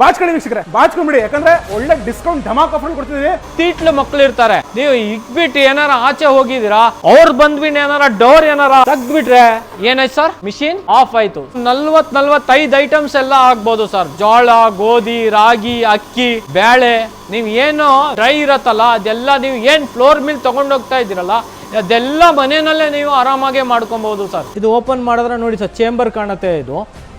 ಬಾಚ್ಕೊಳ್ಳಿ ವೀಕ್ಷಕರೇ ಬಾಚ್ಕೊಂಡ್ಬಿಡಿ ಯಾಕಂದ್ರೆ ಒಳ್ಳೆ ಡಿಸ್ಕೌಂಟ್ ಧಮಾಕ್ ಆಫರ್ ಕೊಡ್ತಿದೀವಿ. ತೀಟ್ಲು ಮಕ್ಳು ಇರ್ತಾರೆ. ನೀವು ಇಕ್ಬಿಟ್ಟು ಏನಾರ ಆಚೆ ಹೋಗಿದ್ದೀರಾ ಅವ್ರು ಬಂದ್ಬಿಟ್ಟು ಏನಾರ ಡೋರ್ ಏನಾರ ತೆಗ್ದ್ಬಿಟ್ರೆ ಏನಾಯ್ತು ಸರ್? ಮಿಷಿನ್ ಆಫ್ ಆಯ್ತು. ನಲ್ವತ್ ನಲ್ವತ್ತೈದು ಐಟಮ್ಸ್ ಎಲ್ಲ ಆಗ್ಬೋದು ಸರ್. ಜೋಳ ಗೋಧಿ ರಾಗಿ ಅಕ್ಕಿ ಬೇಳೆ ನೀವು ಏನು ಡ್ರೈ ಇರತ್ತಲ್ಲ ಅದೆಲ್ಲ ನೀವು ಏನ್ ಫ್ಲೋರ್ ಮಿಲ್ ತಗೊಂಡೋಗ್ತಾ ಇದ್ದೀರಲ್ಲ ಅದೆಲ್ಲ ಮನೆಯಲ್ಲೇ ನೀವು ಆರಾಮಾಗೆ ಮಾಡ್ಕೊಬಹುದು ಸರ್. ಇದು ಓಪನ್ ಮಾಡಿದ್ರೆ ನೋಡಿ ಸರ್ ಚೇಂಬರ್ ಕಾಣುತ್ತೆ ಇದು.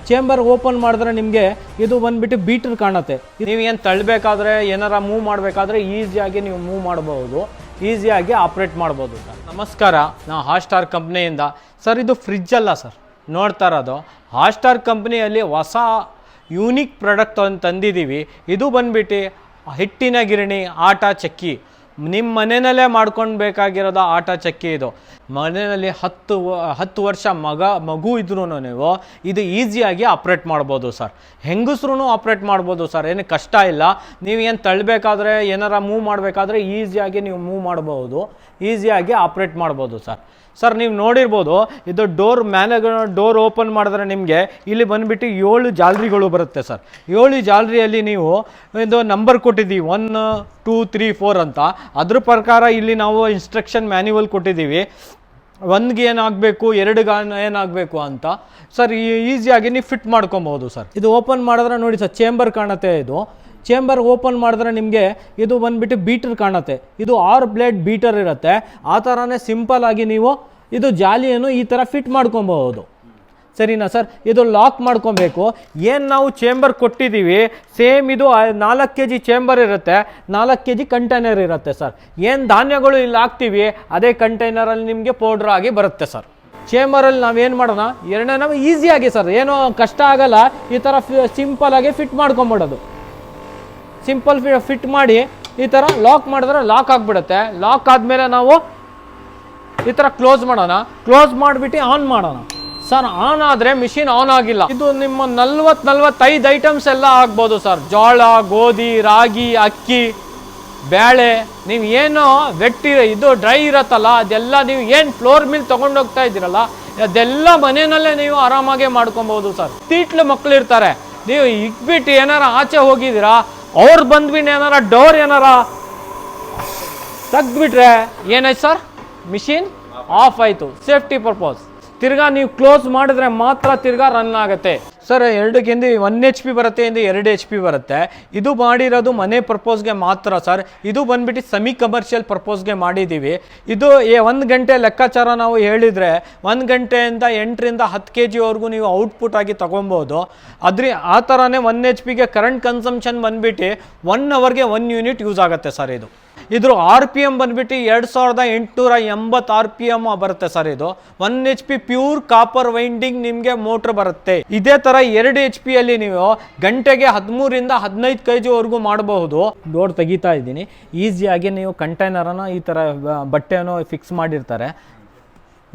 ಚೇಂಬರ್ ಓಪನ್ ಮಾಡಿದ್ರೆ ನಿಮಗೆ ಇದು ಬಂದ್ಬಿಟ್ಟು ಬೀಟರ್ ಕಾಣುತ್ತೆ. ನೀವು ಏನು ತಳ್ಳಬೇಕಾದ್ರೆ, ಏನಾರ ಮೂವ್ ಮಾಡಬೇಕಾದ್ರೆ ಈಸಿಯಾಗಿ ನೀವು ಮೂವ್ ಮಾಡಬಹುದು ಈಸಿಯಾಗಿ ಆಪ್ರೇಟ್ ಮಾಡ್ಬೋದು ಸರ್ ನಮಸ್ಕಾರ ನಾವು ಹಾಟ್ಸ್ಟಾರ್ ಕಂಪ್ನಿಯಿಂದ. ಸರ್ ಇದು ಫ್ರಿಜ್ ಅಲ್ಲ ಸರ್ ನೋಡ್ತಾ ಇರೋದು. ಹಾಟ್ಸ್ಟಾರ್ ಕಂಪ್ನಿಯಲ್ಲಿ ಹೊಸ ಯೂನಿಕ್ ಪ್ರಾಡಕ್ಟ್ ತಂದಿದ್ದೀವಿ. ಇದು ಬಂದ್ಬಿಟ್ಟು ಹಿಟ್ಟಿನ ಗಿರಣಿ, ಆಟ, ಚಕ್ಕಿ. ನಿಮ್ಮ ಮನೆಯಲ್ಲೇ ಮಾಡ್ಕೊಂಡು ಬೇಕಾಗಿರೋದು ಆಟ ಚಕ್ಕಿ ಇದು. ಮನೆಯಲ್ಲಿ ಹತ್ತು ಹತ್ತು ವರ್ಷ ಮಗ, ಮಗು ಇದ್ರೂ ನೀವು ಇದು ಈಸಿಯಾಗಿ ಆಪ್ರೇಟ್ ಮಾಡ್ಬೋದು ಸರ್. ಹೆಂಗಸ್ರೂ ಆಪ್ರೇಟ್ ಮಾಡ್ಬೋದು ಸರ್. ಏನು ಕಷ್ಟ ಇಲ್ಲ. ನೀವು ಏನು ತಳ್ಳಬೇಕಾದ್ರೆ, ಏನಾರ ಮೂವ್ ಮಾಡಬೇಕಾದ್ರೆ ಈಸಿಯಾಗಿ ನೀವು ಮೂವ್ ಮಾಡ್ಬೋದು. ಈಸಿಯಾಗಿ ಆಪ್ರೇಟ್ ಮಾಡ್ಬೋದು ಸರ್. ಸರ್, ನೀವು ನೋಡಿರ್ಬೋದು, ಇದು ಡೋರ್ ಮೇಲೆ ಡೋರ್ ಓಪನ್ ಮಾಡಿದ್ರೆ ನಿಮಗೆ ಇಲ್ಲಿ ಬಂದುಬಿಟ್ಟು ಏಳು ಜಾಲರಿಗಳು ಬರುತ್ತೆ ಸರ್. ಏಳು ಜಾಲರಿಯಲ್ಲಿ ನೀವು ಇದು ನಂಬರ್ ಕೊಟ್ಟಿದ್ದೀವಿ. ಒನ್, ಟೂ, ತ್ರೀ, ಫೋರ್ ಅಂತ. ಅದ್ರ ಪ್ರಕಾರ ಇಲ್ಲಿ ನಾವು ಇನ್ಸ್ಟ್ರಕ್ಷನ್ ಮ್ಯಾನ್ಯುವಲ್ ಕೊಟ್ಟಿದ್ದೀವಿ. ಒಂದ್ಗೆ ಏನಾಗಬೇಕು ಎರಡುಗೆ ಏನಾಗಬೇಕು ಅಂತ. ಸರ್ ಈಸಿಯಾಗಿ ನೀವು ಫಿಟ್ ಮಾಡ್ಕೊಬೋದು ಸರ್. ಇದು ಓಪನ್ ಮಾಡಿದ್ರೆ ನೋಡಿ ಸರ್ ಚೇಂಬರ್ ಕಾಣುತ್ತೆ ಇದು. ಚೇಂಬರ್ ಓಪನ್ ಮಾಡಿದ್ರೆ ನಿಮಗೆ ಇದು ಬಂದುಬಿಟ್ಟು ಬೀಟರ್ ಕಾಣುತ್ತೆ. ಇದು ಆರು ಬ್ಲೇಡ್ ಬೀಟರ್ ಇರುತ್ತೆ. ಆ ಥರನೇ ಸಿಂಪಲ್ ಆಗಿ ನೀವು ಇದು ಜಾಲಿಯನ್ನು ಈ ಥರ ಫಿಟ್ ಮಾಡ್ಕೊಬಹುದು. ಸರಿನಾ ಸರ್? ಇದು ಲಾಕ್ ಮಾಡ್ಕೊಬೇಕು. ಏನು ನಾವು ಚೇಂಬರ್ ಕೊಟ್ಟಿದ್ದೀವಿ ಸೇಮ್ ಇದು ನಾಲ್ಕು ಕೆ ಜಿ ಚೇಂಬರ್ ಇರುತ್ತೆ. ನಾಲ್ಕು ಕೆ ಜಿ ಕಂಟೈನರ್ ಇರುತ್ತೆ ಸರ್. ಏನು ಧಾನ್ಯಗಳು ಇಲ್ಲಿ ಹಾಕ್ತೀವಿ, ಅದೇ ಕಂಟೈನರಲ್ಲಿ ನಿಮಗೆ ಪೌಡ್ರ್ ಆಗಿ ಬರುತ್ತೆ ಸರ್. ಚೇಂಬರಲ್ಲಿ ನಾವೇನು ಮಾಡೋಣ? ಎರಡನೇ ನಾವು ಈಸಿಯಾಗಿ ಸರ್. ಏನು ಕಷ್ಟ ಆಗಲ್ಲ. ಈ ಥರ ಸಿಂಪಲ್ ಆಗಿ ಫಿಟ್ ಮಾಡ್ಕೊಂಬಿಡೋದು. ಸಿಂಪಲ್ ಫಿಟ್ ಮಾಡಿ ಈ ಥರ ಲಾಕ್ ಮಾಡಿದ್ರೆ ಲಾಕ್ ಆಗಿಬಿಡುತ್ತೆ. ಲಾಕ್ ಆದಮೇಲೆ ನಾವು ಈ ಥರ ಕ್ಲೋಸ್ ಮಾಡೋಣ. ಕ್ಲೋಸ್ ಮಾಡಿಬಿಟ್ಟು ಆನ್ ಮಾಡೋಣ. ಸರ್ ಆನ್ ಆದರೆ ಮಿಷಿನ್ ಆನ್ ಆಗಿಲ್ಲ. ಇದು ನಿಮ್ಮ ನಲ್ವತ್, ನಲ್ವತ್ತೈದು ಐಟಮ್ಸ್ ಎಲ್ಲ ಆಗ್ಬೋದು ಸರ್. ಜೋಳ, ಗೋಧಿ, ರಾಗಿ, ಅಕ್ಕಿ, ಬೇಳೆ. ನೀವು ಏನು ವೆಟ್ಟಿರ, ಇದು ಡ್ರೈ ಇರತ್ತಲ್ಲ, ಅದೆಲ್ಲ ನೀವು ಏನು ಫ್ಲೋರ್ ಮಿಲ್ ತೊಗೊಂಡೋಗ್ತಾ ಇದ್ದೀರಲ್ಲ, ಅದೆಲ್ಲ ಮನೆಯಲ್ಲೇ ನೀವು ಆರಾಮಾಗೆ ಮಾಡ್ಕೊಬೋದು ಸರ್. ತೀಟ್ಲು ಮಕ್ಕಳು ಇರ್ತಾರೆ. ನೀವು ಇಕ್ಬಿಟ್ಟು ಏನಾರ ಆಚೆ ಹೋಗಿದ್ದೀರಾ, ಅವ್ರು ಬಂದ್ಬಿಟ್ಟು ಏನಾರ ಡೋರ್ ಏನಾರ ತೆಗ್ದುಬಿಟ್ರೆ ಏನಾಯ್ತು ಸರ್? ಮಿಷಿನ್ ಆಫ್ ಆಯಿತು. ಸೇಫ್ಟಿ ಪರ್ಪಸ್ ತಿರ್ಗಾ ನೀವು ಕ್ಲೋಸ್ ಮಾಡಿದ್ರೆ ಮಾತ್ರ ತಿರ್ಗಾ ರನ್ ಆಗುತ್ತೆ. ಸರ್ ಎರಡಕ್ಕಿಂದ ಒನ್ ಎಚ್ ಪಿ ಬರುತ್ತೆ, ಹಿಂದೆ ಎರಡು ಎಚ್ ಪಿ ಬರುತ್ತೆ. ಇದು ಮಾಡಿರೋದು ಮನೆ ಪರ್ಪೋಸ್ಗೆ ಮಾತ್ರ ಸರ್. ಇದು ಬಂದ್ಬಿಟ್ಟು ಸೆಮಿ ಕಮರ್ಷಿಯಲ್ ಪರ್ಪೋಸ್ಗೆ ಮಾಡಿದ್ದೀವಿ. ಇದು ಒಂದು ಗಂಟೆ ಲೆಕ್ಕಾಚಾರ ನಾವು ಹೇಳಿದರೆ, ಒಂದು ಗಂಟೆಯಿಂದ ಎಂಟರಿಂದ ಹತ್ತು ಕೆ ಜಿವರೆಗೂ ನೀವು ಔಟ್ಪುಟ್ ಆಗಿ ತೊಗೊಬೋದು ಅದ್ರ, ಆ ಥರನೇ ಒನ್ ಎಚ್ ಪಿಗೆ ಕರೆಂಟ್ ಕನ್ಸಂಪ್ಷನ್ ಬಂದ್ಬಿಟ್ಟು ಒನ್ ಅವರ್ಗೆ ಒನ್ ಯೂನಿಟ್ ಯೂಸ್ ಆಗುತ್ತೆ ಸರ್ ಇದು. ಇದ್ರ ಆರ್ ಪಿ ಎಂ ಬಂದ್ಬಿಟ್ಟು ಎರಡು ಸಾವಿರದ ಎಂಟುನೂರ ಎಂಬತ್ತು ಆರ್ ಪಿ ಎಂ ಬರುತ್ತೆ ಸರ್ ಇದು. One H P pure copper winding ನಿಮಗೆ ಮೋಟ್ರ್ ಬರುತ್ತೆ. ಇದೇ ತರ ಎರಡು ಎಚ್ ಪಿ ಅಲ್ಲಿ ನೀವು ಗಂಟೆಗೆ ಹದಿಮೂರಿಂದ ಹದಿನೈದು ಕೆ ಜಿವರೆಗೂ ಮಾಡಬಹುದು. ಡೋರ್ ತೆಗಿತಾ ಇದ್ದೀನಿ. ಈಸಿಯಾಗಿ ನೀವು ಕಂಟೈನರನ್ನು ಈ ಥರ ಬಟ್ಟೆನೋ ಫಿಕ್ಸ್ ಮಾಡಿರ್ತಾರೆ.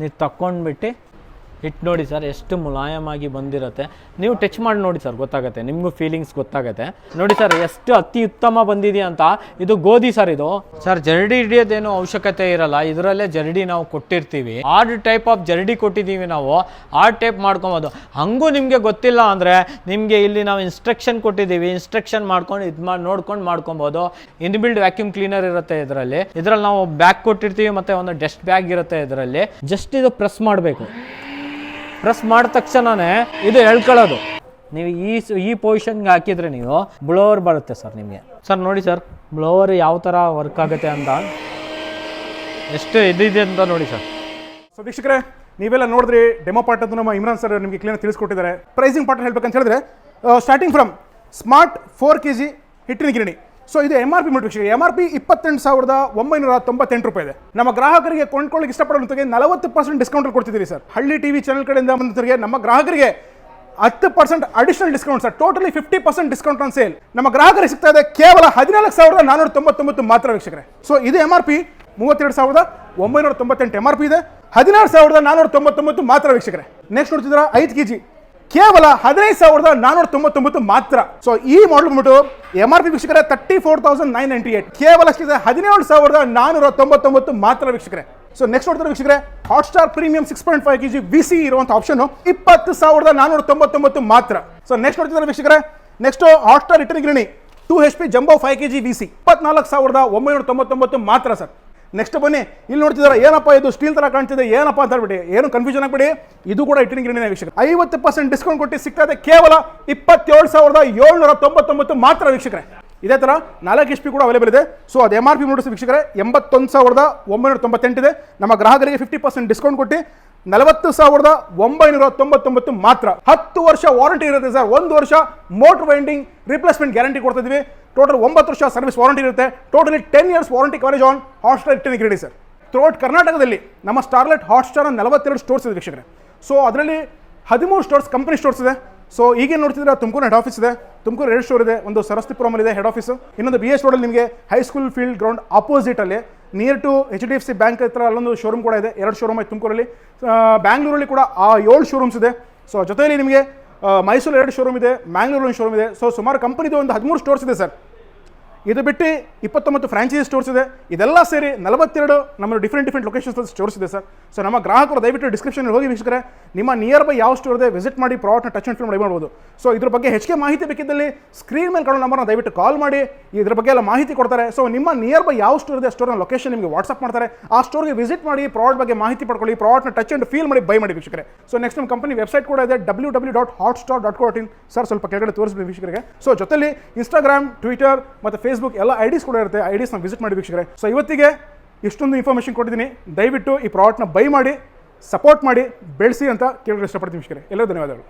ನೀವು ತಕ್ಕೊಂಡ್ಬಿಟ್ಟು ಇಟ್ಟು ನೋಡಿ ಸರ್, ಎಷ್ಟು ಮುಲಾಯಮಾಗಿ ಬಂದಿರುತ್ತೆ. ನೀವು ಟಚ್ ಮಾಡಿ ನೋಡಿ ಸರ್, ಗೊತ್ತಾಗುತ್ತೆ. ನಿಮಗೂ ಫೀಲಿಂಗ್ಸ್ ಗೊತ್ತಾಗುತ್ತೆ. ನೋಡಿ ಸರ್, ಎಷ್ಟು ಅತಿ ಉತ್ತಮ ಬಂದಿದೆ ಅಂತ. ಇದು ಗೋಧಿ ಸರ್ ಇದು. ಸರ್, ಜರಡಿ ಹಿಡಿಯೋದೇನು ಅವಶ್ಯಕತೆ ಇರಲ್ಲ. ಇದರಲ್ಲೇ ಜರಡಿ ನಾವು ಕೊಟ್ಟಿರ್ತೀವಿ. ಆರ್ಡ್ ಟೈಪ್ ಆಫ್ ಜರಡಿ ಕೊಟ್ಟಿದ್ದೀವಿ ನಾವು. ಆರ್ಡ್ ಟೈಪ್ ಮಾಡ್ಕೊಬೋದು. ಹಂಗೂ ನಿಮಗೆ ಗೊತ್ತಿಲ್ಲ ಅಂದರೆ ನಿಮಗೆ ಇಲ್ಲಿ ನಾವು ಇನ್ಸ್ಟ್ರಕ್ಷನ್ ಕೊಟ್ಟಿದ್ದೀವಿ. ಇನ್ಸ್ಟ್ರಕ್ಷನ್ ಮಾಡ್ಕೊಂಡು ಇದು ಮಾಡಿ ನೋಡ್ಕೊಂಡು ಮಾಡ್ಕೊಬೋದು. ಇನ್ಬಿಲ್ಡ್ ವ್ಯಾಕ್ಯೂಮ್ ಕ್ಲೀನರ್ ಇರುತ್ತೆ ಇದರಲ್ಲಿ. ಇದರಲ್ಲಿ ನಾವು ಬ್ಯಾಗ್ ಕೊಟ್ಟಿರ್ತೀವಿ ಮತ್ತೆ ಒಂದು ಡಸ್ಟ್ ಬ್ಯಾಗ್ ಇರುತ್ತೆ ಇದರಲ್ಲಿ. ಜಸ್ಟ್ ಇದು ಪ್ರೆಸ್ ಮಾಡಬೇಕು. ಪ್ರೆಸ್ ಮಾಡಿದ ತಕ್ಷಣನೇ ಇದು ಹೇಳ್ಕೊಳ್ಳೋದು ನೀವು ಈ ಸ- ಈ ಪೊಸಿಷನ್ಗೆ ಹಾಕಿದ್ರೆ ನೀವು ಬ್ಲೋವರ್ ಬರುತ್ತೆ ಸರ್ ನಿಮಗೆ. ಸರ್ ನೋಡಿ ಸರ್. ಬ್ಲೋವರ್ ಯಾವ ಥರ ವರ್ಕ್ ಆಗುತ್ತೆ ಅಂತ. ಎಷ್ಟು ಇದಿದೆ ಅಂತ ನೋಡಿ ಸರ್. ಸೊ ವೀಕ್ಷಕರೇ ನೀವೆಲ್ಲ ನೋಡಿದ್ರಿ ಡೆಮೋ ಪಾರ್ಟ್ ಅದು ನಮ್ಮ ಇಮ್ರಾನ್ ಸರ್ ನಿಮಗೆ ಕ್ಲೀನ್ ತಿಳಿಸ್ಕೊಟ್ಟಿದ್ದಾರೆ. ಪ್ರೈಸಿಂಗ್ ಪಾರ್ಟ್ ಹೇಳ್ಬೇಕಂತ ಹೇಳಿದ್ರೆ starting from smart four K G ಹಿಟ್ಟಿನ ಗಿರಣಿ. ಸೊ ಇದು M R P motivation M R P ಇಪ್ಪತ್ತೆಂಟು ಸಾವಿರದ ಒಂಬೈನೂರ ತೊಂಬತ್ತೆಂಟು ರೂಪಾಯಿ ಇದೆ. ನಮ್ಮ ಗ್ರಾಹಕರಿಗೆ ಕೊಂಡ್ಕೊಳ್ಳಿಕ್ಕೆ ಇಷ್ಟಪಡುವಂಥಗೆ ನಲವತ್ತು ಪರ್ಸೆಂಟ್ ಡಿಸ್ಕೌಂಟ್ ಕೊಡ್ತಿದ್ದೀವಿ ಸರ್. ಹಳ್ಳಿ ಟಿವಿ ಚಾನಲ್ ಕಡೆಯಿಂದ ಬಂದವರಿಗೆ, ನಮ್ಮ ಗ್ರಾಹಕರಿಗೆ ಹತ್ತು percent additional discount sir. Totally fifty percent discount on sale ನಮ್ಮ ಗ್ರಾಹಕರಿಗೆ ಸಿಗ್ತಾ ಇದೆ ಕೇವಲ ಹದಿನಾಲ್ಕು ಸಾವಿರದ ನಾನೂರ ತೊಂಬತ್ತೊಂಬತ್ತು ಮಾತ್ರ ವೀಕ್ಷಕರೇ. ಸೊ ಇದು ಎಂ ಆರ್ ಪಿ ಮೂವತ್ತೆರಡು ಸಾವಿರದ ಒಂಬೈನೂರ ತೊಂಬತ್ತೆಂಟು ಎಂ ಆರ್ ಪಿ ಇದೆ. ಹದಿನಾರು ಸಾವಿರದ ನಾನೂರ ತೊಂಬತ್ತೊಂಬತ್ತು ಮಾತ್ರ ವೀಕ್ಷಕರೇ. ನೆಕ್ಸ್ಟ್ ನೋಡ್ತಿದ್ರ ಐದು ಕೆ ಜಿ ಕೇವಲ ಹದಿನೈದು ಸಾವಿರದ ನಾನೂರ ತೊಂಬತ್ತೊಂಬತ್ತು ಮಾತ್ರ. ಸೊ ಈ ಮಾಡಲ್ ಬಂದ್ಬಿಟ್ಟು ಎಂ ಆರ್ ಪಿ ವೀಕ್ಷಕರ thirty four thousand nine ninety eight ಕೇವಲ ಹದಿನೇಳು ಸಾವಿರದ ನಾನೂರ ತೊಂಬತ್ತೊಂಬತ್ತು ಮಾತ್ರ ವೀಕ್ಷಕರೇ. ಸೊ ನೆಕ್ಸ್ಟ್ ನೋಡ್ತಾರೆ ವೀಕ್ಷಕರೇ Hotstar premium six point five K G V C ಇರುವಂಥ ಆಪ್ಷನ್ ಇಪ್ಪತ್ತು ಸಾವಿರದ ನಾನೂರ ತೊಂಬತ್ತೊಂಬತ್ತು ಮಾತ್ರ. ಸೊ ನೆಕ್ಸ್ಟ್ ನೋಡ್ತಿದ್ದಾರೆ ವೀಕ್ಷಕರೇ ನೆಕ್ಸ್ಟ್ ಹಾಟ್ಸ್ಟಾರ್ ರಿಟರ್ನ್ ಗಿರಣಿ two H P jumbo five K G V C ಇಪ್ಪತ್ನಾಲ್ಕು ಸಾವಿರದ ಒಂಬೈನೂರ ತೊಂಬತ್ತೊಂಬತ್ತು ಮಾತ್ರ ಸರ್. ನೆಕ್ಸ್ಟ್ ಬನ್ನಿ. ಇಲ್ಲಿ ನೋಡ್ತಿದ್ದಾರೆ ಏನಪ್ಪ ಇದು ಸ್ಟೀಲ್ ತರ ಕಾಣ್ತಿದೆ, ಏನಪ್ಪ ಅಂತ ಹೇಳ್ಬಿಡಿ. ಏನು ಕನ್ಫ್ಯೂಷನ್ ಆಗ್ಬಿಡಿ. ಇದು ಕೂಡ ಇಟ್ಟಿನ ಗಿರಣಿನ ವೀಕ್ಷಕ. ಐವತ್ತು ಪರ್ಸೆಂಟ್ ಡಿಸ್ಕೌಂಟ್ ಕೊಟ್ಟು ಸಿಗ್ತಾ ಇದೆ. ಕೇವಲ ಇಪ್ಪತ್ತೇಳು ಸಾವಿರದ ಏಳ್ನೂರ ತೊಂಬತ್ತೊಂಬತ್ತು ಮಾತ್ರ ವೀಕ್ಷಕರೇ. ಇದೇ ಥರ ನಾಲ್ಕು ಎಚ್ ಪಿ ಕೂಡ ಅವೈಲೇಬಲ್ ಇದೆ. ಸೊ ಅದು ಎಂ ಆರ್ ಪಿ ನೋಡಿಸಿ ವೀಕ್ಷಕರೇ. ಎಂಬತ್ತೊಂದು ಸಾವಿರದ ಒಂಬೈನೂರ ತೊಂಬತ್ತೆಂಟಿದೆ ನಮ್ಮ ಗ್ರಾಹಕರಿಗೆ ಫಿಫ್ಟಿ ಪರ್ಸೆಂಟ್ ಡಿಸ್ಕೌಂಟ್ ಕೊಟ್ಟು ನಲವತ್ತು ಸಾವಿರದ ಒಂಬೈನೂರ ತೊಂಬತ್ತೊಂಬತ್ತು ಮಾತ್ರ. ಹತ್ತು ವರ್ಷ ವಾರಂಟಿ ಇರುತ್ತೆ ಸರ್. ಒಂದು ವರ್ಷ ಮೋಟರ್ ವೈಂಡಿಂಗ್ ರಿಪ್ಲೇಸ್ಮೆಂಟ್ ಗ್ಯಾರಂಟಿ ಕೊಡ್ತಿದ್ವಿ ಟೋಟಲ್ ಒಂಬತ್ತು ವರ್ಷ ಸರ್ವಿಸ್ ವಾರಂಟಿ ಇರುತ್ತೆ. Totally ten years warranty coverage on Hotstar ಇಟ್ಟಿನ ಗ್ರೀಡಿ ಸರ್ ಥ್ರೂಔಟ್ ಕರ್ನಾಟಕದಲ್ಲಿ ನಮ್ಮ ಸ್ಟಾರ್ಲೆಟ್ ಹಾಟ್ಸ್ಟಾರ್ ನಲವತ್ತೆರಡು ಸ್ಟೋರ್ಸ್ ಇದೆ ವೀಕ್ಷಕರೇ. ಸೊ ಅದರಲ್ಲಿ ಹದಿಮೂರು ಸ್ಟೋರ್ಸ್ ಕಂಪನಿ ಸ್ಟೋರ್ಸ್ ಇದೆ. ಸೊ ಈಗೇನು ನೋಡ್ತಿದ್ರೆ ತುಮಕೂರು ಹೆಡ್ ಆಫೀಸ್ ಇದೆ. ತುಮಕೂರು ಎರಡು ಸ್ಟೋರ್ ಇದೆ. ಒಂದು ಸರಸ್ತಿಪುರಂ ಇದೆ ಹೆಡ್ ಆಫೀಸ್ ಇನ್ನೊಂದು ಬಿ ಎಸ್ ರೋಡಲ್ಲಿ ನಿಮಗೆ high school field ground ಆಪೋಸಿಟಲ್ಲಿ near to H D F C bank ಹತ್ರ ಅಲ್ಲೊಂದು ಶೋರೂಮ್ ಕೂಡ ಇದೆ. ಎರಡು ಶೋರೂಮ್ ಇದೆ ತುಮಕೂರಲ್ಲಿ. ಬ್ಯಾಂಗ್ಳೂರಲ್ಲಿ ಕೂಡ ಆ ಏಳು ಶೋರೂಮ್ಸ್ ಇದೆ. ಸೊ ಜೊತೆಯಲ್ಲಿ ನಿಮಗೆ ಮೈಸೂರು ಎರಡು ಶೋರೂಮ್ ಇದೆ ಮ್ಯಾಂಗ್ಳೂರು ಒಂದು ಶೋರೂಮ್ ಇದೆ. ಸೊ ಸುಮಾರು ಕಂಪನಿದು ಒಂದು ಹದಿಮೂರು ಸ್ಟೋರ್ಸ್ ಇದೆ ಸರ್ ಇದು ಬಿಟ್ಟು ಇಪ್ಪತ್ತೊಂಬತ್ತು ಫ್ರಾಂಚೈಸ್ ಸ್ಟೋರ್ಸ್ ಇದೆ. ಇದೆಲ್ಲ ಸೇರಿ ನಲವತ್ತೆರಡು ನಮ್ಮ ಡಿಫ್ರೆಂಟ್ ಡಿಫ್ರೆಂಟ್ ಲೊಕೇಶನ್ಸ್ ಸ್ಟೋರ್ಸ್ ಇದೆ ಸರ್ ಸೊ ನಮ್ಮ ಗ್ರಾಹಕರು ದಯವಿಟ್ಟು ಡಿಸ್ಕ್ರಿಪ್ಷನ್ ಹೋಗಿ ವೀಕ್ಷಕರೆ, ನಿಮ್ಮ ನಿಯರ್ ಬೈ ಯಾವ ಸ್ಟೋರ್ ಇದೆ ವಿಸಿಟ್ ಮಾಡಿ ಪ್ರಾಡಕ್ಟ್ನ ಟಚ್ ಅಂಡ್ ಫೀಲ್ ಮಾಡಿ ಮಾಡ್ಬೋದು. ಸೊ ಇದ್ರ ಬಗ್ಗೆ ಹೆಚ್ಚಿಗೆ ಮಾಹಿತಿ ಬೇಕಿದ್ದಲ್ಲಿ ಸ್ಕ್ರೀನ್ ಮೇಲೆ ಕಾಣೋ ನಂಬರ್ನ ದಯವಿಟ್ಟು ಕಾಲ್ ಮಾಡಿ. ಇದ್ರ ಬಗ್ಗೆ ಎಲ್ಲ ಮಾಹಿತಿ ಕೊಡ್ತಾರೆ. ಸೊ ನಿಮ್ಮ ನಿಯರ್ ಬೈ ಯಾವ ಸ್ಟೋರ್ ಇದೆ ಸ್ಟೋರ್ನ ಲೊಕೇಶನ್ ನಿಮಗೆ ವಾಟ್ಸಪ್ ಮಾಡ್ತಾರೆ. ಆ ಸ್ಟೋರ್ಗೆ ವಿಸಿಟ್ ಮಾಡಿ ಪ್ರಾಡಕ್ಟ್ ಬಗ್ಗೆ ಮಾಹಿತಿ ಪಡ್ಕೊಳ್ಳಿ. ಪ್ರಾಡಕ್ಟ್ನ ಟಚ್ ಅಂಡ್ ಫೀಲ್ ಮಾಡಿ ಬೈ ಮಾಡಿ ವೀಕ್ಷಕರೆ. ಸೊ ನೆಕ್ಸ್ಟ್ ನಮ್ಮ ಕಂಪನಿ ವೆಬ್ಸೈಟ್ ಕೂಡ ಇದೆ W W dot hot star dot com sir ಸ್ವಲ್ಪ ಕೆಳಗಡೆ ತೋರಿಸ್ಬೇಕು ವೀಕ್ಷಕರಿಗೆ. ಸೊ ಜೊತೆಲಿ ಇನ್ಸ್ಟಾಗ್ರಾಮ್ ಟ್ವಿಟರ್ ಮತ್ತು ಫೇಸ್ಬುಕ್ ಎಲ್ಲ ಐಡಿಸ್ ಕೂಡ ಇರುತ್ತೆ ಐಡಿಸ್ನ ವಿಸಿಟ್ ಮಾಡಿ ವೀಕ್ಷಕರೇ. ಸೊ ಇವತ್ತಿಗೆ ಇಷ್ಟೊಂದು ಇನ್ಫಾರ್ಮೇಷನ್ ಕೊಟ್ಟಿದ್ದೀನಿ. ದಯವಿಟ್ಟು ಈ ಪ್ರಾಡಕ್ಟ್ನ ಬೈ ಮಾಡಿ ಸಪೋರ್ಟ್ ಮಾಡಿ, ಬೆಳೆಸಿ ಅಂತ ಕೇಳಲು ಇಷ್ಟಪಡ್ತೀನಿ ವೀಕ್ಷಕರೇ. ಎಲ್ಲರೂ ಧನ್ಯವಾದಗಳು.